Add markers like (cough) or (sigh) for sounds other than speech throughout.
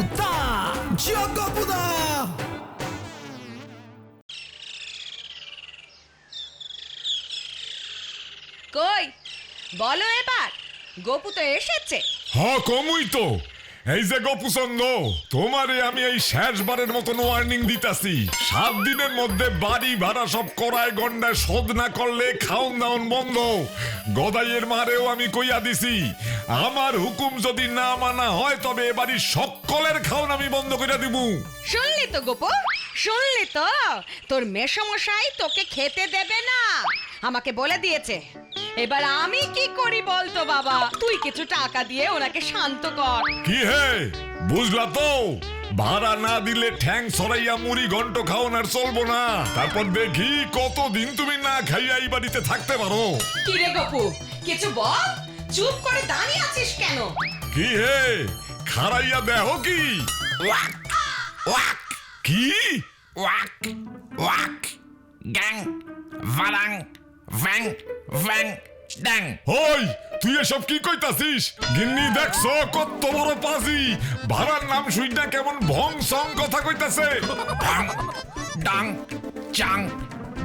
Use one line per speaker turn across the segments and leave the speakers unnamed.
গপুদা জিও গপুদা
কই? বলো এবার। গপু তো এসেছে।
হ কমুই তো। এই যে গোপুচন্দ তোমারে আমি এই শেষবারের মতন ওয়ার্নিং দিতাছি। সাত দিনের মধ্যে বাড়ি ভাড়া সব করায় গন্ডায় শোধ না করলে খাওন দাওন বন্ধ। গদাইয়ের মারেও আমি কইয়া দিছি, আমার হুকুম যদি না মানা হয়, তবে এ বাড়ির সকলের খাওন আমি বন্ধ করে দিবু।
শুনলি তো গোপু, শুনলি তো? তোর মেসমশাই তোকে খেতে দেবে না। আমাকে বলে দিয়েছে। এবার আমি কি করি বলতো বাবা? তুই কিছু টাকা দিয়ে ওনাকে শান্ত কর।
কি হে? বুঝলা তো? ভাড়া না দিলে ঠ্যাং সরাইয়া মুড়ি ঘন্ট খাওন আর চলবো না। তারপর দেখি কতদিন তুমি না খাইয়া এই বাড়িতে থাকতে পারো।
কি রে গপু? কিছু বল? চুপ করে দাঁড়িয়ে আছিস কেন?
কি হে? খারাইয়া দেহ কি?
ওয়াক ওয়াক।
কি?
ওয়াক ওয়াক। গ্যাং ভারাং ভ্যাং ভ্যাং। ড্যাং
ওই তুই এসব কি কইতাছিস? গিন্নি দেখছ কত বড় পাজি। ভাড়ার নাম শুই না কেমন ভং সং কথা কইতাছে।
ডাং ডাং চাং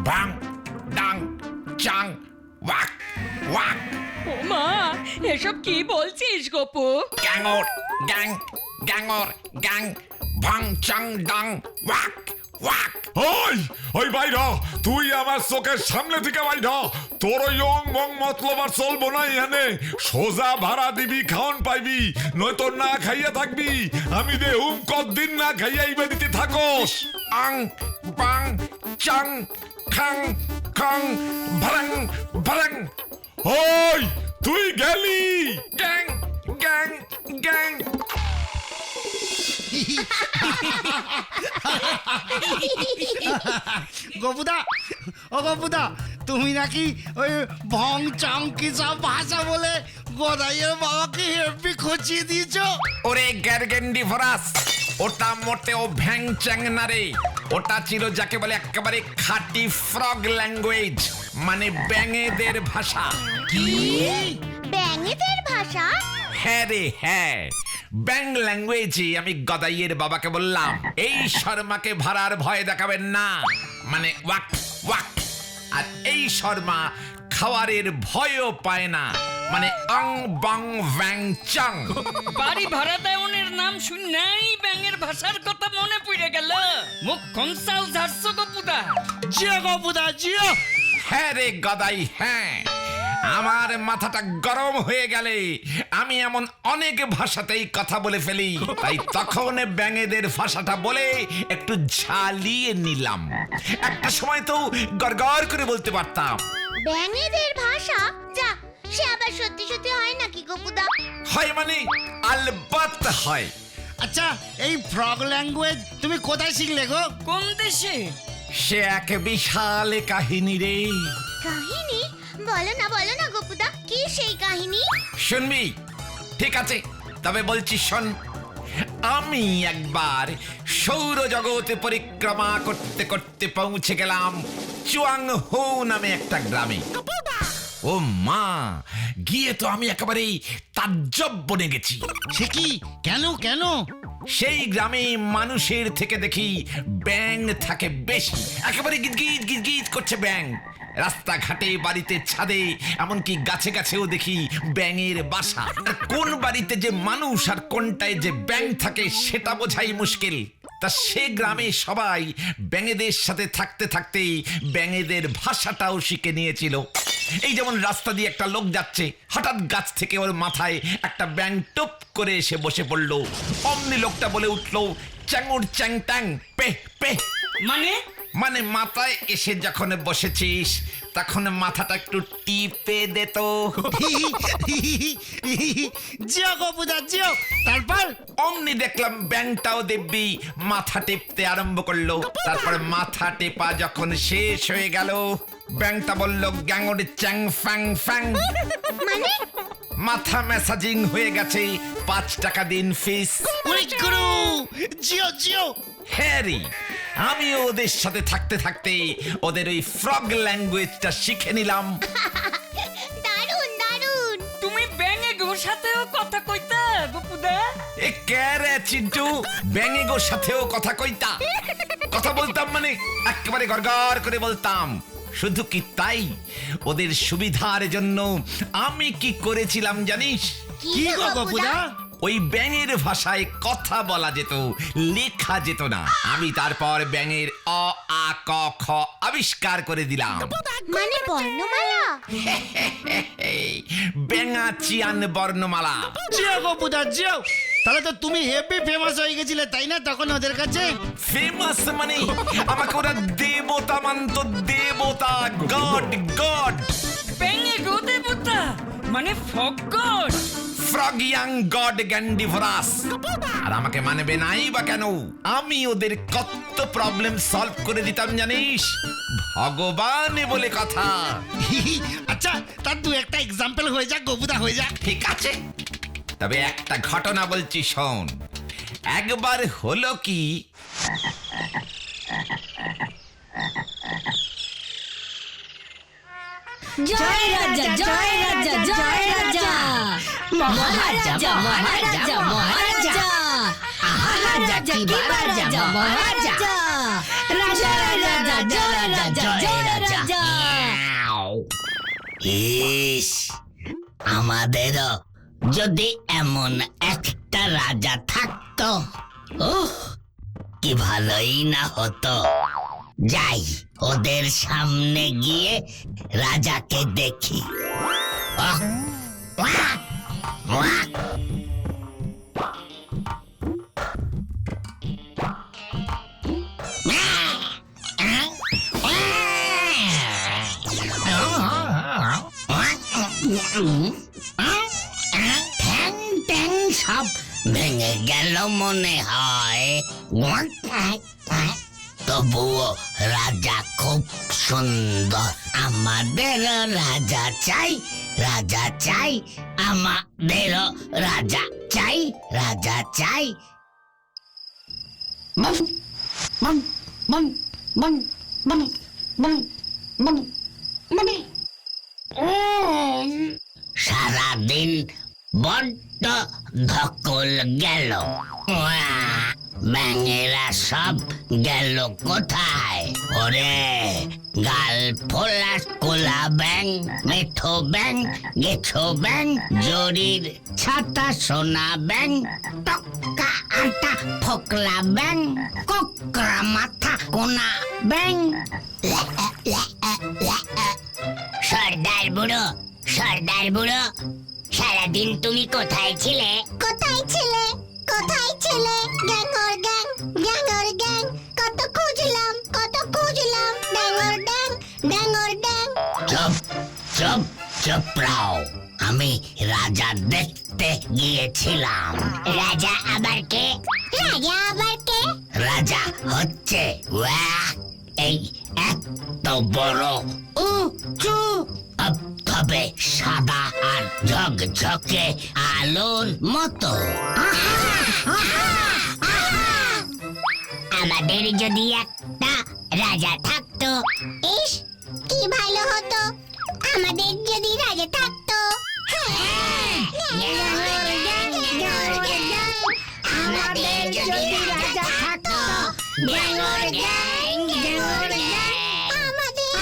বাং ডাং চাং ওয়াক ওয়াক।
ও মা এসব কি বলছিস গপু?
গ্যাংর গ্যাং গ্যাংর গ্যাং ভাং চাং ডাং ওয়াক।
ওই ওই বাইরা তুই আমার চোখের সামনে থেকে বাইরা তোর ওই অং মতলব আর চলবো না এখানে। সোজা ভাড়া দিবি, খাওন পাইবি, নয়তো না খাইয়া থাকবি। আমি দেহুম কতদিন না খাইয়া এই বাড়িতে থাকোস।
আং, বাং, চাং, খাং খাং ভারাং ভারাং
ওই, তুই গেলি।
গ্যাং গ্যাং গ্যাং।
গপুদা ও গপুদা তুমি নাকি ওই ভং চং কি সব ভাষা বলে গদাইয়ের বাবাকে হেব্বি খচিয়ে দিয়েছ?
ওরে গ্যারগেন্ডি ফরাস ওটা মোটেও ভ্যাং চ্যাং না রে। ওটা ছিল যাকে বলে একেবারে খাঁটি ফ্রগ ল্যাঙ্গুয়েজ মানে ব্যাঙেদের ভাষা। কি?
ব্যাঙেদের ভাষা?
হ্যাঁ রে হ্যাঁ। ব্যাং ল্যাঙ্গুয়েজে আমি গদাইয়ের বাবাকে বললাম এই শর্মাকে ভাড়ার ভয় দেখাবেন না। মানে ওয়াক ওয়াক। আর এই শর্মা খাওয়ারের ভয়ও পায় না। মানে অং বং ভ্যাং চং।
বাড়ি ভাড়া দেওয়ানের নাম শুননাই ব্যাঙের ভাষার কথা মনে পড়ে গেল। মুখ কনসাল ঝাড়ছো গপুদা
জিও গপুদা জিও।
হ্যাঁ রে গদাই হ্যাঁ। আমার মাথাটা গরম হয়ে গেলে আমি এমন অনেক ভাষাতেই কথা বলে ফেলি। তাই তখন ব্যাঙেদের ভাষাটা বলে একটু ঝালিয়ে নিলাম। একটা সময় তো গড়গড় করে বলতে পারতাম।
ব্যাঙেদের ভাষা? যা সে আবার সত্যি সত্যি হয় নাকি গোপুদা
হয় মানে আলবাত হয়।
আচ্ছা এই ফ্রগ ল্যাঙ্গুয়েজ তুমি কোথায় শিখলে গো?
কোন দেশে?
সে এক বিশাল কাহিনী রে।
কাহিনী? বলো না বলো না গোপুদা কি সেই কাহিনী?
শুনবি। ঠিক আছে তবে বলছি শোন আমি একবার সৌরজগতে পরিক্রমা করতে করতে পৌঁছে গেলাম চুয়াং হো নামে একটা গ্রামে। ও মা গিয়ে তো আমি একেবারেই তাজ্জব বনে গেছি।
সে কি? কেন কেন?
সেই গ্রামে মানুষের থেকে দেখি ব্যাং থাকে বেশি। একেবারে গিজগিজ গিজগিজ করছে ব্যাং রাস্তাঘাটে বাড়িতে ছাদে, এমনকি গাছে গাছেও দেখি ব্যাঙের বাসা। কোন বাড়িতে যে মানুষ আর কোনটায় যে ব্যাং থাকে সেটা বোঝাই মুশকিল। তা সে গ্রামে সবাই ব্যাঙেদের সাথে থাকতে থাকতে ব্যাঙেদের ভাষাটাও শিখে নিয়েছিল। এই যেমন রাস্তা দিয়ে একটা লোক যাচ্ছে, হঠাৎ গাছ থেকে ওর মাথায় একটা ব্যাং টুপ করে এসে বসে পড়ল। অমনি লোকটা বলে উঠল, চ্যাঙুর চ্যাং ট্যাং পে পে
মানে?
মানে মাথায় এসে যখন বসেছিস তখন মাথাটা একটু টিপে দে তো।
জিও গপুদা জিও। তারপর?
অমনি দেখলাম ব্যাংটাও দেবী মাথা টেপতে আরম্ভ করল। তারপর মাথা টেপা যখন শেষ হয়ে গেল ব্যাংটা বলল গ্যাংর চ্যাং ফ্যাং ফ্যাং।
মানে?
মাথা ম্যাসাজিং হয়ে গেছে পাঁচ টাকা দিন ফিস।
জিও জিও।
হ্যারি আমিও ওদের সাথে থাকতে থাকতে ওদের ওই ফ্রগ ল্যাঙ্গুয়েজটা শিখে নিলাম। (laughs)
দারুণ দারুণ
তুমি ব্যাঙে ঘোষাতেও কথা কইতা গপুদা
এ ক্যারে চিন্টু? ব্যাঙেগোর সাথেও কথা কইতা? কথা বলতাম মানে একেবারে গড়গড় করে বলতাম। শুধু কি তাই? ওদের সুবিধার জন্য আমি কি করেছিলাম জানিস?
কি গো গপুদা
ওই ব্যাঙের ভাষায় কথা বলা যেত লেখা যেত না। আমি তারপর ব্যাঙের অ আ ক খ আবিষ্কার করে দিলাম।
মানে বর্ণমালা?
এই, ব্যাঙা চিয়ান বর্ণমালা।
জিও গপুদা জিও। তাহলে তো তুমি হেভি ফেমাস হয়ে গেছিলে তাই না? তখন ওদের কাছে?
ফেমাস মানে? আমাকে ওরা দেবতা মানত দেবতা গড গড।
ব্যাঙে গো দেবতা মানে frog god
frog young god গ্যান্ডিভরাস। আর আমাকে মানবে নাই বা কেন? আমি ওদের কত প্রবলেম সলভ করে দিতাম জানিস? ভগবান বলে কথা।
আচ্ছা তার দু একটা এক্সাম্পল হয়ে যাক গপুদা হয়ে যাক।
ঠিক আছে। তবে একটা ঘটনা বলছি শোন। একবার হলো কি
জয় রাজা জয় রাজা জয় রাজা। মহারাজা মহারাজা মহারাজা। রাজা কি রাজা মহারাজা রাজা রাজা জয় রাজা জয় রাজা।
যদি এমন একটা রাজা থাকতো ওহ কি ভালোই না হতো। যাই ওদের সামনে গিয়ে রাজাকে দেখি। ঠ্যাং সব ভেঙে গেল মনে হয় তবুও রাজা খুব সুন্দর। আমাদের রাজা চাই রাজা চাই আমাদের রাজা চাই রাজা চাই। সারাদিন বড্ড ধকল গেল। ব্যাঙেরা সব গেল কোথায়? ওরে, গাল ফোলা কোলা ব্যাং মেঠো ব্যাং গেছো ব্যাং জরির ছাতা সোনা ব্যাং টক্কা আটা ফোকলা ব্যাং কোকরা মাথা কোনা ব্যাং সর্দার বুড়ো সর্দার বুড়ো, সারাদিন তুমি কোথায় ছিলে?
কোথায় ছিলে? কোথায় ছিলে? গ্যাংর গ্যাং গ্যাংর গ্যাং কত খুঁজলাম কত খুঁজলাম। ড্যাংর ড্যাং ড্যাংর ড্যাং
চুপ চুপ চুপ রাও। আমি রাজা দেখতে গিয়েছিলাম।
রাজা আবার কে? রাজা আবার কে?
রাজা হচ্ছে এই এত বড়। উঁচু। তবে সাদা আর ঝকঝকে আলোর মতো।
আমাদের যদি একটা রাজা থাকতো ইস কি ভালো হতো। আমাদের যদি রাজা থাকতো। আমাদের যদি রাজা থাকতো। গ্যাংর গ্যাং গ্যাংর গ্যাং আমাদের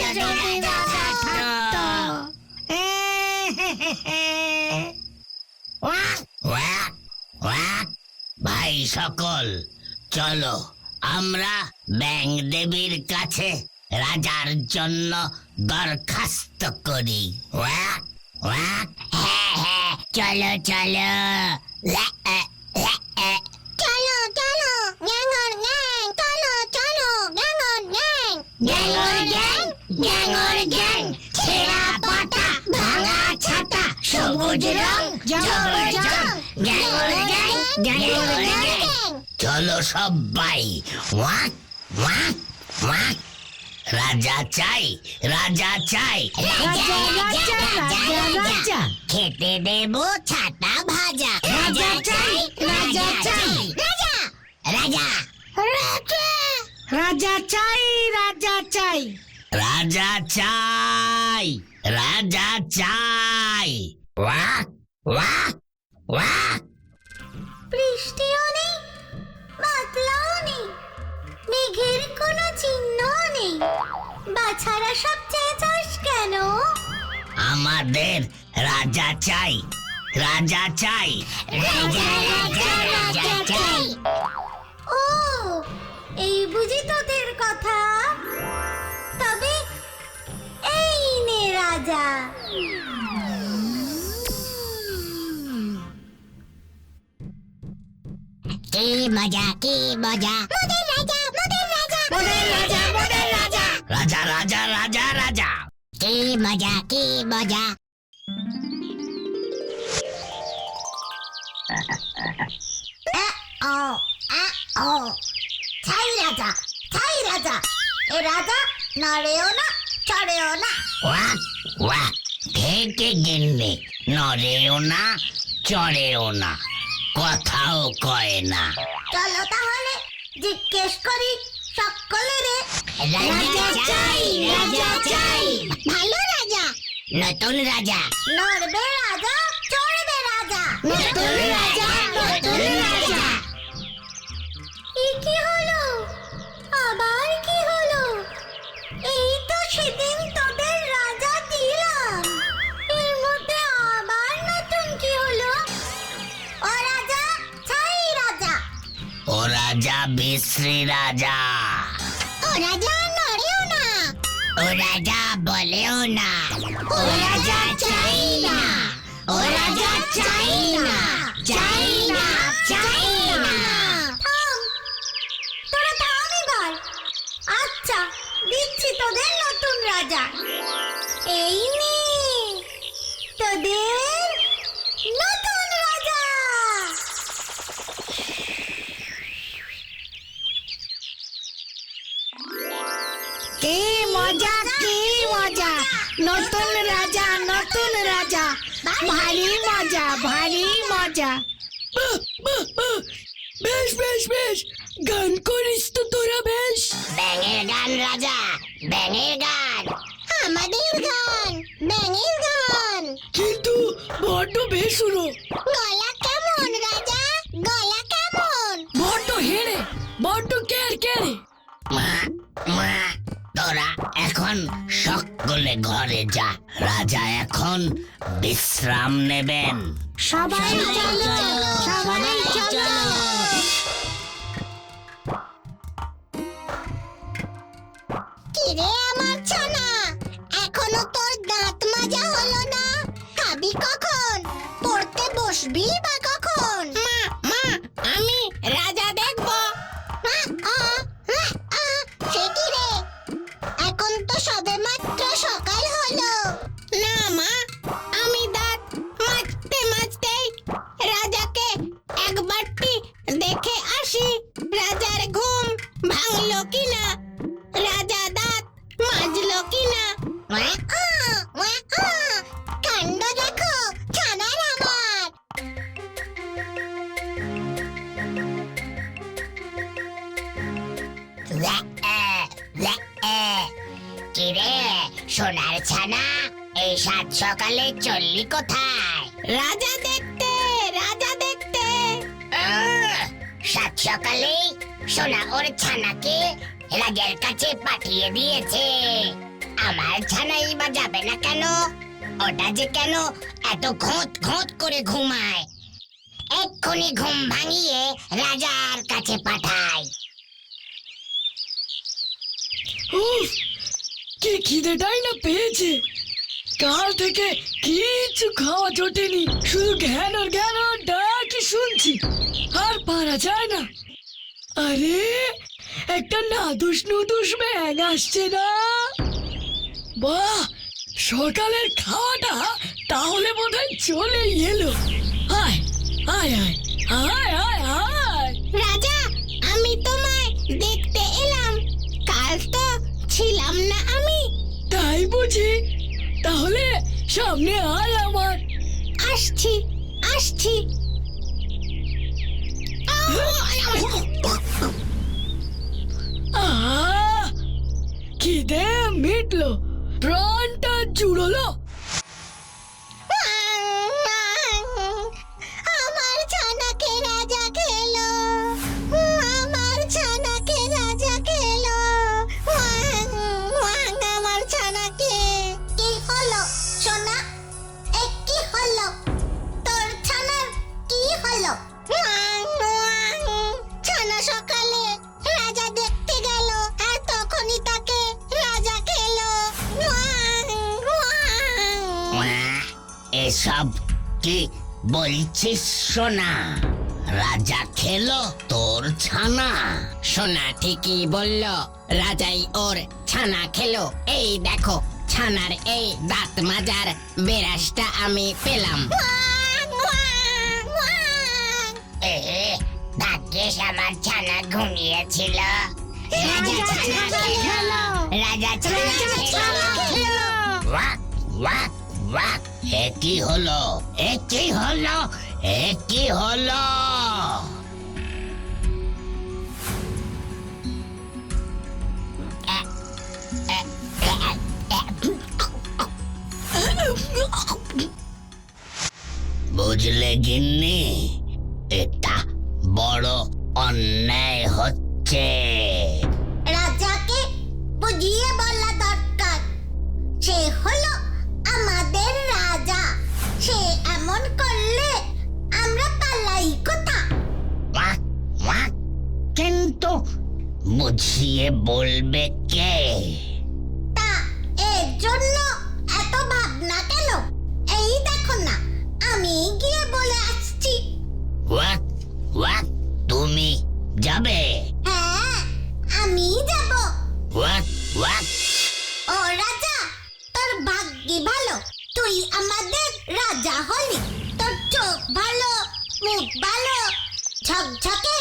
যদি রাজা থাকতো।
ওয়াক, ওয়াক। ভাই সকল। চলো আমরা ব্যাং দেবীর কাছে রাজার জন্য দরখাস্ত করি ওয়াক, ওয়াক।
হ্যাঁ হ্যাঁ চলো চলো লা, আ, লা, আ। চলো চলো গ্যাংর গ্যাং চলো গ্যাং গ্যাংর গ্যাং গ্যাংর গ্যাং ছেঁড়া পাতা ভাঙা ছাতা সবুজ রং জবর জং গ্যাং
চলো সবাই ওয়াক ওয়াক ওয়াক। রাজা চাই রাজা চাই।
রাজা রাজা রাজা
রাজা।
খেতে দেব ছাতা ভাজা। রাজা চাই রাজা চাই। রাজা রাজা রাজা।
রাজা চাই রাজা চাই।
রাজা চাই রাজা চাই। ওয়াক ওয়াক ওয়াক।
বৃষ্টিও নেই বাদলাও নেই মেঘের কোনো চিহ্ন নেই। বাছারা সব চেঁচাস কেন?
আমাদের রাজা চাই রাজা চাই
রাজা রাজা রাজা চাই। ও এই বুঝি তোদের কথা? তবে এই নে রাজা।
কি মজা কি মজা?
মোদের রাজা মোদের রাজা। মোদের রাজা মোদের রাজা।
রাজা রাজা রাজা রাজা।
কি মজা কি মজা? ও ও। ছাই রাজা ছাই রাজা। এ রাজা নড়েও না চড়েও না।
ওয়াক ওয়াক থেকে গিন্নি নড়েও না চড়েও না। কথাও কয় না।
চলো তাহলে জিজ্ঞেস করি সকলেরে।
রাজা চাই, রাজা চাই।
ভালো রাজা।
নতুন রাজা।
নড়বে রাজা চড়বে রাজা। নতুন রাজা নতুন রাজা। রাজা
বিশ্রী রাজা।
ও রাজা নড়েও না।
ও রাজা বলেও না।
ও রাজা চাই না। ও রাজা চাই না। চাই না।
ভারী মজা ভারী মজা। বেশ বেশ বেশ। গান করিস তো তোরা বেশ।
ব্যাঙের গান রাজা। ব্যাঙের গান।
আমাদের গান ব্যাঙের গান।
কিন্তু বড্ড বেশ
গলা
এখন বিশ্রাম নেবেন।
সবাই চলো সবাই চলো। সকালে
সোনা ছানাকে রাজার কাছে পাঠিয়ে দিয়েছে। আমার ছানাই বা যাবে না কেন? ওটা যে কেন এত খোঁত খোঁত করে ঘুমায়? এক্ষুনি ঘুম ভাঙিয়ে রাজার কাছে পাঠায়।
উফ, কি খিদেটাই না পেয়েছে। কাল থেকে কিছু খাওয়া জোটেনি। শুধু জ্ঞান আর জ্ঞান আর ডাকি শুনছি। আর পারা যায় না। আরে একটা নাদুস নুদুস ব্যাং আসছে না। বাহ সকালের খাওয়াটা তাহলে বোধহয় চলে এলো। আয় আয় আয় আয় আয় আয়।
রাজা আমি তোমায় দেখতে এলাম। কাল তো ছিলাম না আমি।
তাই বুঝি তাহলে সামনে আয় আমার।
আসছি আসছি।
কি খিদে মিটলো। প্রাণটা জুড়লো
বলছিস সোনা। রাজা খেলো তোর ছানা। সোনা ঠিকই বলল রাজাই ওর ছানা খেলো। এই দেখো ছানার এই দাঁত মাজার বেরাসটা আমি পেলাম। ভাগ্যিস আমার ছানা ঘুমিয়েছিল। রাজা ছানা খেলো। রাজা ছানা খেলো। ওয়াক ওয়াক ওয়াক। এ কি হলো এ কি হলো এ কি হলো। বুঝলে গিন্নি, এটা বড় অন্যায় হচ্ছে।
বুঝিয়ে
বলবে কে?
তা এর জন্য এত ভাবনা কেন? এই দেখো না আমি গিয়ে বলে আসছি।
ওয়াক ওয়াক তুমি যাবে?
হ্যাঁ আমি যাব।
ওয়াক ওয়াক
ও রাজা তোর ভাগ্যি ভালো। তুই আমাদের রাজা হলি। তোর চোখ ভালো মুখ ভালো ঝকঝকে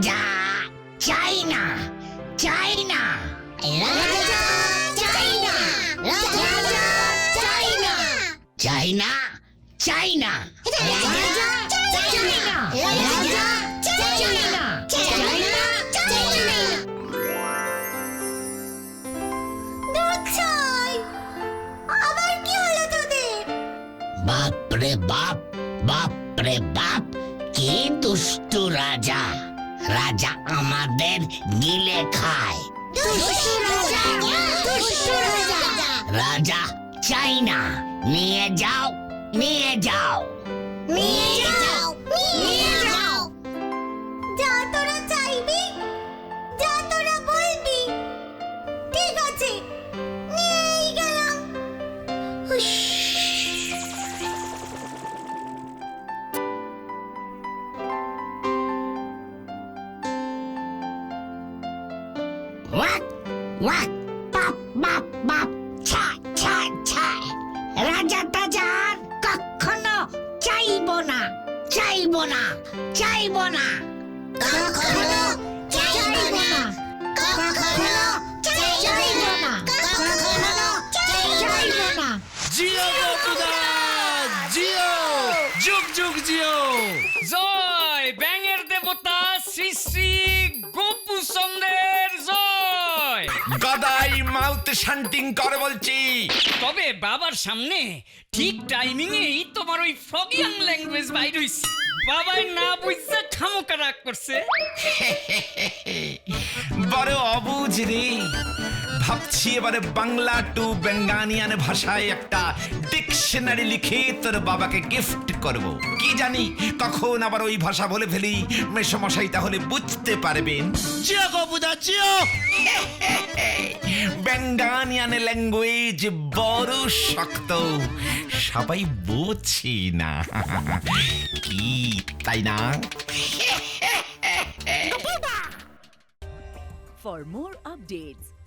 রাজা
চাই না
চাই না
রাজা চাই না
রাজা চাই না চাই না
চাই না
রাজা চাই না রাজা চাই না চাই না চাই না দুধ চাই আবার কি হলো তোদের?
বাপ রে বাপ বাপ রে বাপ কি দুষ্টু রাজা। রাজা আমাদের গিলে খায়।
রাজা
চাই না। নিয়ে যাও নিয়ে যাও।
নিয়ে যাও। চাইব
না চাইব না।
কখনো চাইব না কখনো চাইব না কখনো চাইব না।
জিও গপুদা জিও যুগ যুগ জিও।
জয় ব্যাঙের দেবতা শ্রী শ্রী গোপু চন্দ্রের জয়।
গদাই মাউথ শান্তিং করে বলছি।
তবে বাবার সামনে ঠিক টাইমিং এই তোমার ওই ফগিয়াং ল্যাঙ্গুয়েজ বাইর হইছে। বাবাই না বুঝছে খামোকা রাগ করছে।
বড় অবুঝ রে। ভাবছি এবারে বাংলা টু বেঙ্গানিয়ান ভাষায় একটা ডিকশনারি লিখে তোর বাবাকে গিফট করব। কি জানি কখন আবার ওই ভাষা বলে ফেলি মেসমশাই তাহলে বুঝতে পারবেন।
জিও গপুদা জিও!
ব্যান্ডানিয়ান ল্যাঙ্গুয়েজ বড় শক্ত সবাই বোঝে না। কি তাই না?
For more updates,